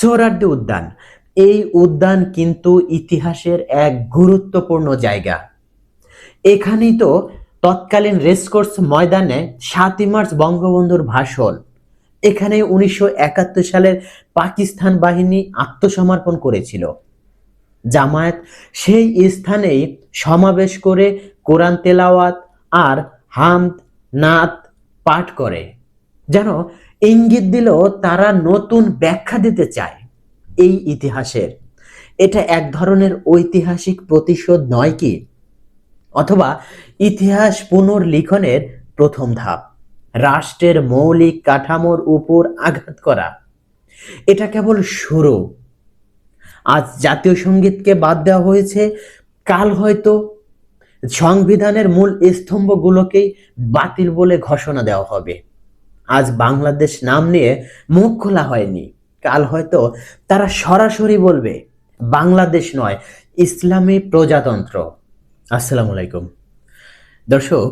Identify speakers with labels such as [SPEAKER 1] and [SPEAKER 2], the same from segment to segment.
[SPEAKER 1] সোহরার্দি উদ্যান। এই উদ্যান কিন্তু ইতিহাসের এক গুরুত্বপূর্ণ জায়গা। এখানেই তো তৎকালীন রেসকোর্স ময়দানে সাতই মার্চ বঙ্গবন্ধুর ভাষণ। এখানে উনিশশো একাত্তর সালের পাকিস্তান বাহিনী আত্মসমর্পণ করেছিল। জামায়াত সেই স্থানেই সমাবেশ করে কোরআন তেলাওয়াত আর হামদ নাত পাঠ করে। যেন ইঙ্গিত দিল তারা নতুন ব্যাখ্যা দিতে চায়। এই ইতিহাসের। এটা এক ধরনের ঐতিহাসিক প্রতিশোধ নয় কি? অথবা ইতিহাস পুনর্লিখনের প্রথম ধাপ। রাষ্ট্রের মৌলিক কাঠামোর উপর আঘাত করা। এটা কেবল শুরু। আজ জাতীয় সঙ্গীতকে বাদ দেওয়া হয়েছে। কাল হয়তো সংবিধানের মূল স্তম্ভগুলোকেই বাতিল বলে ঘোষণা দেওয়া হবে। আজ বাংলাদেশ নাম নিয়ে মুখ খোলা হয়নি। কাল হয়তো তারা সরাসরি বলবে, বাংলাদেশ নয়, ইসলামী প্রজাতন্ত্র। আসসালামু আলাইকুম। দর্শক,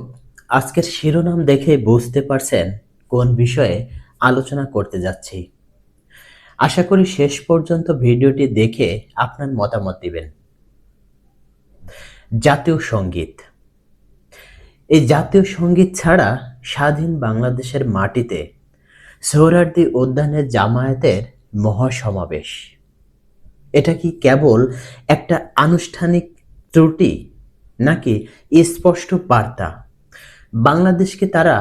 [SPEAKER 1] আজকের শিরোনাম দেখে বুঝতে পারছেন কোন বিষয়ে আলোচনা করতে যাচ্ছি। আশা করি শেষ পর্যন্ত ভিডিওটি দেখে আপনার মতামত দিবেন। জাতীয় সংগীত। এই জাতীয় সংগীত ছাড়া স্বাধীন বাংলাদেশের মাটিতে সোহরার্দি উদ্যানের জামায়াতের মহাসমাবেশ। এটা কি কেবল একটা আনুষ্ঠানিক ত্রুটি নাকি স্পষ্ট বার্তা? বাংলাদেশকে তারা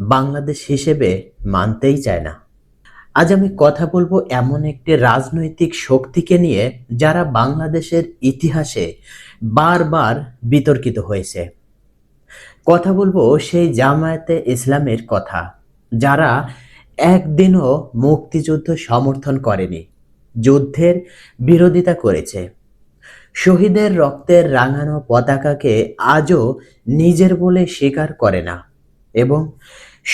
[SPEAKER 1] বাংলাদেশ হিসেবে মানতেই চায় না। আজ আমি কথা বলব এমন একটি রাজনৈতিক শক্তিকে নিয়ে যারা বাংলাদেশের ইতিহাসে বারবার বিতর্কিত হয়েছে। কথা বলব সেই জামায়াতে ইসলামের কথা, যারা একদিনও মুক্তিযুদ্ধ সমর্থন করেনি, যুদ্ধের বিরোধিতা করেছে। শহীদের রক্তের রাঙানো পতাকাকে আজও নিজের বলে স্বীকার করে না এবং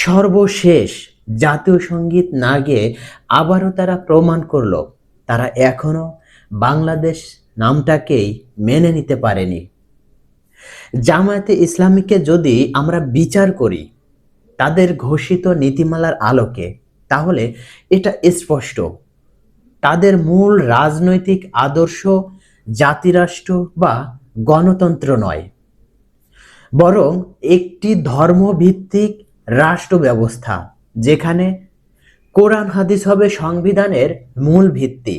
[SPEAKER 1] সর্বশেষ জাতীয় সংগীত না গিয়ে আবারও তারা প্রমাণ করল, তারা এখনও বাংলাদেশ নামটাকেই মেনে নিতে পারেনি। জামায়াতে ইসলামীকে যদি আমরা বিচার করি, তাদের ঘোষিত নীতিমালার আলোকে, তাহলে এটা স্পষ্ট। তাদের মূল রাজনৈতিক আদর্শ জাতিরাষ্ট্র বা গণতন্ত্র নয়, বরং একটি ধর্মভিত্তিক রাষ্ট্র ব্যবস্থা যেখানে কোরআন হাদিস হবে সংবিধানের মূল ভিত্তি।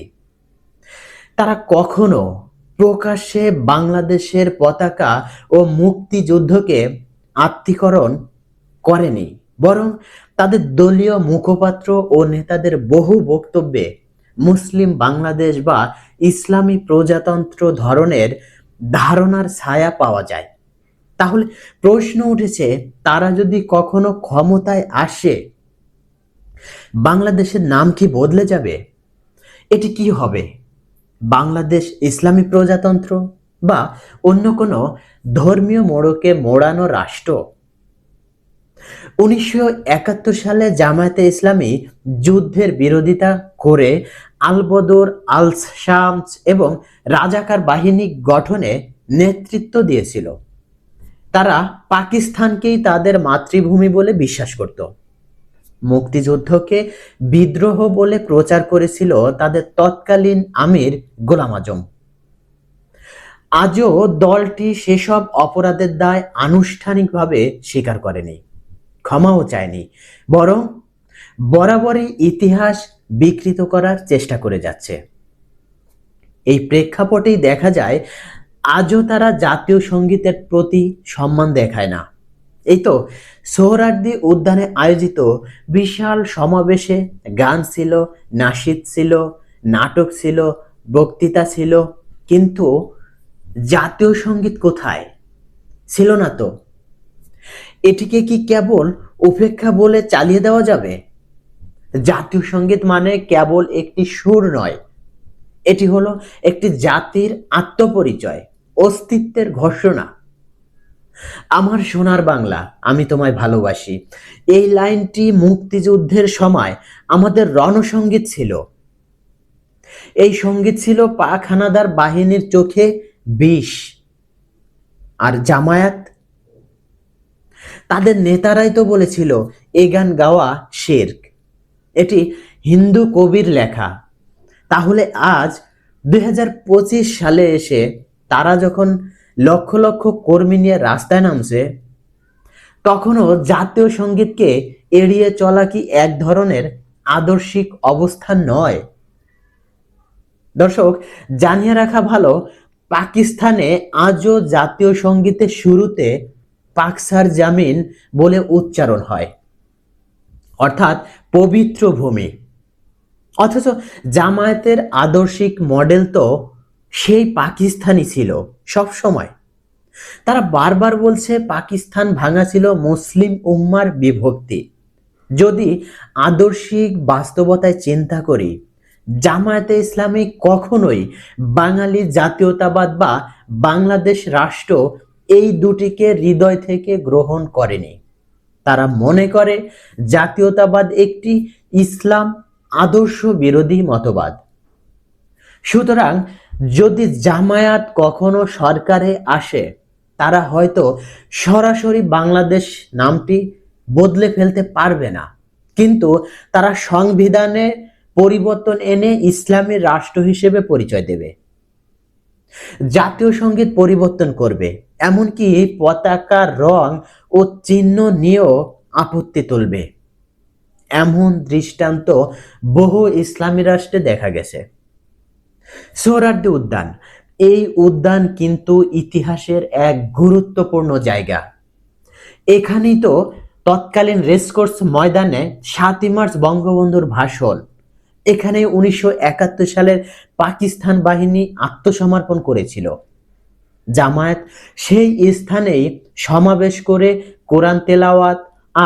[SPEAKER 1] তারা কখনো প্রকাশ্যে বাংলাদেশের পতাকা ও মুক্তিযুদ্ধকে আত্মীকরণ করেনি, বরং তাদের দলীয় মুখপাত্র ও নেতাদের বহু বক্তব্যে মুসলিম বাংলাদেশ বা ইসলামী প্রজাতন্ত্র ধরনের ধারণার ছায়া পাওয়া যায়। তাহলে প্রশ্ন উঠেছে, তারা যদি কখনো ক্ষমতায় আসে, বাংলাদেশের নাম কি বদলে যাবে? এটি কি হবে? বাংলাদেশ ইসলামী প্রজাতন্ত্র বা অন্য কোনো ধর্মীয় মোড়কে মোড়ানো রাষ্ট্র। উনিশশো একাত্তর সালে জামায়াতে ইসলামী যুদ্ধের বিরোধিতা করে আলবদর আল শামস এবং রাজাকার বাহিনী গঠনে নেতৃত্ব দিয়েছিল। তারা পাকিস্তানকেই তাদের মাতৃভূমি বলে বিশ্বাস করত। মুক্তিযুদ্ধকে বিদ্রোহ বলে প্রচার করেছিল তাদের তৎকালীন আমির গোলাম আজম। আজও দলটি সেসব অপরাধের দায় আনুষ্ঠানিকভাবে স্বীকার করেনি, ক্ষমাও চায়নি, বরং বরাবরই ইতিহাস বিকৃত করার চেষ্টা করে যাচ্ছে। এই প্রেক্ষাপটেই দেখা যায়, আজও তারা জাতীয় সঙ্গীতের প্রতি সম্মান দেখায় না। এই তো সোহরার্দি উদ্যানে আয়োজিত বিশাল সমাবেশে গান ছিল, নাসিদ ছিল, নাটক ছিল, বক্তৃতা ছিল। কিন্তু জাতীয় সংগীত কোথায়? ছিল না তো। এটিকে কি কেবল উপেক্ষা বলে চালিয়ে দেওয়া যাবে? জাতীয় সংগীত মানে কেবল একটি সুর নয়। এটি হলো একটি জাতির আত্মপরিচয়, অস্তিত্বের ঘোষণা। আমার সোনার বাংলা, আমি তোমায় ভালোবাসি। এই লাইনটি মুক্তিযুদ্ধের সময় আমাদের রণসঙ্গীত ছিল। এই সংগীত ছিল পাক হানাদার বাহিনীর চোখে বিষ আর জামায়াত। তাদের নেতারাই তো বলেছিল, এ গান গাওয়া শেরক। এটি হিন্দু কবির লেখা। তাহলে আজ দু হাজার পঁচিশ সালে এসে তারা যখন লক্ষ লক্ষ কর্মী নিয়ে রাস্তায় নামছে। তখনও জাতীয় সঙ্গীতকে এড়িয়ে চলা কি এক ধরনের আদর্শিক অবস্থান নয়? দর্শক, জানিয়ে রাখা ভালো, পাকিস্তানে আজও জাতীয় সঙ্গীতের শুরুতে পাকসার জামিন বলে উচ্চারণ হয়। অর্থাৎ পবিত্র ভূমি। অথচ জামায়াতের আদর্শিক মডেল তো সেই পাকিস্তানই ছিল সব সময়। তারা বারবার বলছে, পাকিস্তান ভাঙা ছিল মুসলিম উম্মার বিভক্তি। যদি আদর্শিক বাস্তবতায় চিন্তা করি, জামায়াতে ইসলামী কখনোই বাঙালি জাতীয়তাবাদ বা বাংলাদেশ রাষ্ট্র এই দুটিকে হৃদয় থেকে গ্রহণ করেনি। তারা মনে করে, জাতীয়তাবাদ একটি ইসলাম আদর্শ বিরোধী মতবাদ। সুতরাং যদি জামায়াত কখনো সরকারে আসে, তারা হয়তো সরাসরি বাংলাদেশ নামটি বদলে ফেলতে পারবে না। কিন্তু তারা সংবিধানে পরিবর্তন এনে ইসলামী রাষ্ট্র হিসেবে পরিচয় দেবে। জাতীয় সংগীত পরিবর্তন করবে, এমনকি পতাকার রং ও চিহ্ন নিয়েও আপত্তি তুলবে। এমন দৃষ্টান্ত বহু ইসলামী রাষ্ট্রে দেখা গেছে। সোহরার্দি উদ্যান। এই উদ্যান কিন্তু ইতিহাসের এক গুরুত্বপূর্ণ জায়গা। এখানেই তো তৎকালীন রেসকোর্স ময়দানে সাতই মার্চ বঙ্গবন্ধুর ভাষণ। এখানে উনিশশো একাত্তর সালের পাকিস্তান বাহিনী আত্মসমর্পণ করেছিল। জামায়াত সেই স্থানেই সমাবেশ করে কোরআন তেলাওয়াত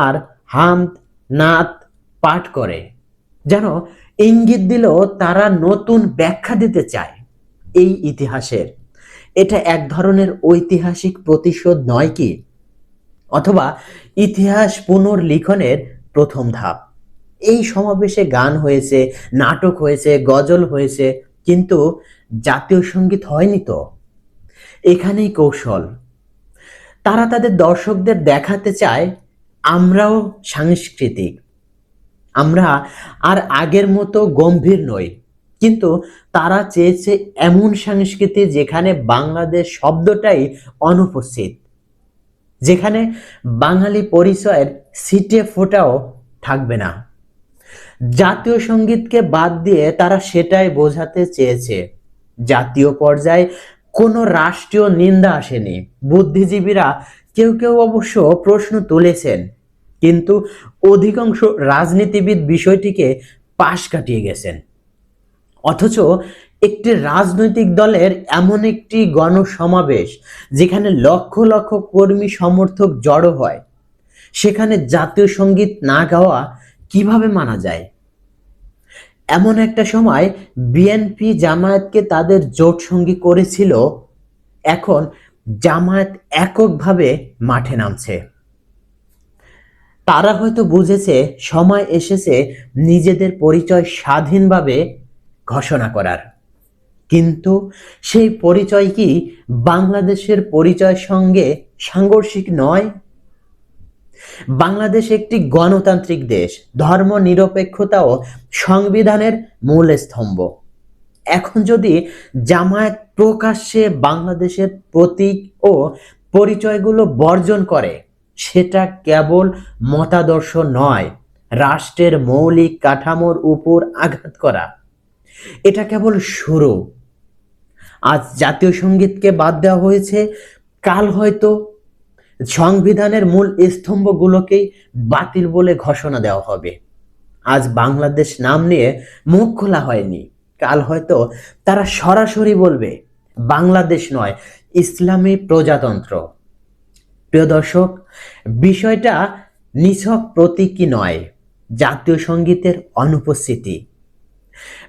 [SPEAKER 1] আর হামদ, নাত পাঠ করে। যেন ইঙ্গিত দিল তারা নতুন ব্যাখ্যা দিতে চায়। এই ইতিহাসের। এটা এক ধরনের ঐতিহাসিক প্রতিশোধ নয় কি? অথবা ইতিহাস পুনর্লিখনের প্রথম ধাপ। এই সমাবেশে গান হয়েছে, নাটক হয়েছে, গজল হয়েছে, কিন্তু জাতীয় সংগীত হয়নি তো? এখানেই কৌশল। তারা তাদের দর্শকদের দেখাতে চায়, আমরাও সাংস্কৃতিক। আমরা আর আগের মতো গম্ভীর নই। কিন্তু তারা চেয়েছে এমন সংস্কৃতি যেখানে বাংলাদেশ শব্দটাই অনুপস্থিত। যেখানে বাঙালি পরিচয়ের সিটে ফোটাও থাকবে না। জাতীয় সঙ্গীতকে বাদ দিয়ে তারা সেটাই বোঝাতে চেয়েছে। জাতীয় পর্যায়ে কোনো রাষ্ট্রীয় নিন্দা আসেনি। বুদ্ধিজীবীরা কেউ কেউ অবশ্য প্রশ্ন তুলেছেন। কিন্তু অধিকাংশ রাজনীতিবিদ বিষয়টিকে পাশ কাটিয়ে গেছেন। অথচ একটি রাজনৈতিক দলের এমন একটি গণসমাবেশ যেখানে লক্ষ লক্ষ কর্মী সমর্থক জড়ো হয়, সেখানে জাতীয় সংগীত না গাওয়া কীভাবে মানা যায়? এমন একটা সময় বিএনপি জামায়াতকে তাদের জোট সঙ্গী করেছিল, এখন জামায়াত এককভাবে মাঠে নামছে। তারা হয়তো বুঝেছে, সময় এসেছে নিজেদের পরিচয় স্বাধীনভাবে ঘোষণা করার। কিন্তু সেই পরিচয় কি বাংলাদেশের পরিচয়ের সঙ্গে সাংঘর্ষিক নয়? বাংলাদেশ একটি গণতান্ত্রিক দেশ ধর্ম নিরপেক্ষতাও সংবিধানের মূল স্তম্ভ। এখন যদি জামায়াত প্রকাশ্যে বাংলাদেশের প্রতীক ও পরিচয়গুলো বর্জন করে সেটা কেবল মতাদর্শ নয়, রাষ্ট্রের মৌলিক কাঠামোর উপর আঘাত করা। এটা কেবল শুরু। আজ জাতীয় সঙ্গীতকে বাদ দেওয়া হয়েছে, কাল হয়তো সংবিধানের মূল স্তম্ভগুলোকেই বাতিল বলে ঘোষণা দেওয়া হবে। আজ বাংলাদেশ নাম নিয়ে মুখ খোলা হয়নি, কাল হয়তো তারা সরাসরি বলবে, বাংলাদেশ নয়, ইসলামী প্রজাতন্ত্র। প্রিয় দর্শক, বিষয়টা নিছক প্রতীকী নয়, জাতীয় সঙ্গীতের অনুপস্থিতি।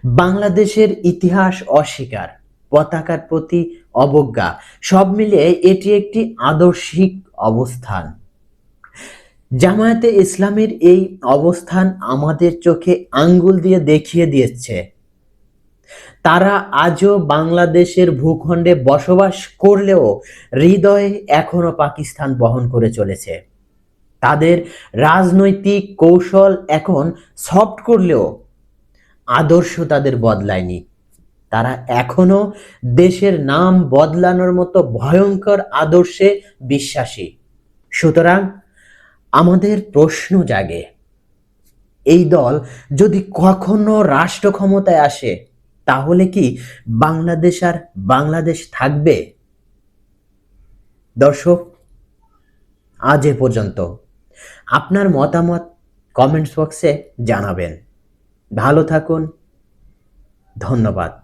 [SPEAKER 1] বাংলাদেশের ইতিহাস অস্বীকার, পতাকার প্রতি অবজ্ঞা, সব মিলিয়ে এটি একটি আদর্শিক অবস্থান। জামায়াতে ইসলামের এই অবস্থান আমাদের চোখে আঙ্গুল দিয়ে দেখিয়ে দিয়েছে। তারা আজও বাংলাদেশের ভূখণ্ডে বসবাস করলেও হৃদয়ে এখনও পাকিস্তান বহন করে চলেছে। তাদের রাজনৈতিক কৌশল এখন সফট করলেও আদর্শ তাদের বদলায়নি। তারা এখনও দেশের নাম বদলানোর মতো ভয়ঙ্কর আদর্শে বিশ্বাসী। সুতরাং আমাদের প্রশ্ন জাগে, এই দল যদি কখনো রাষ্ট্র ক্ষমতায় আসে তাহলে কি বাংলাদেশ আর বাংলাদেশ থাকবে? দর্শক, আজ এ পর্যন্ত। আপনার মতামত কমেন্টস বক্সে জানাবেন। ভালো থাকুন। ধন্যবাদ।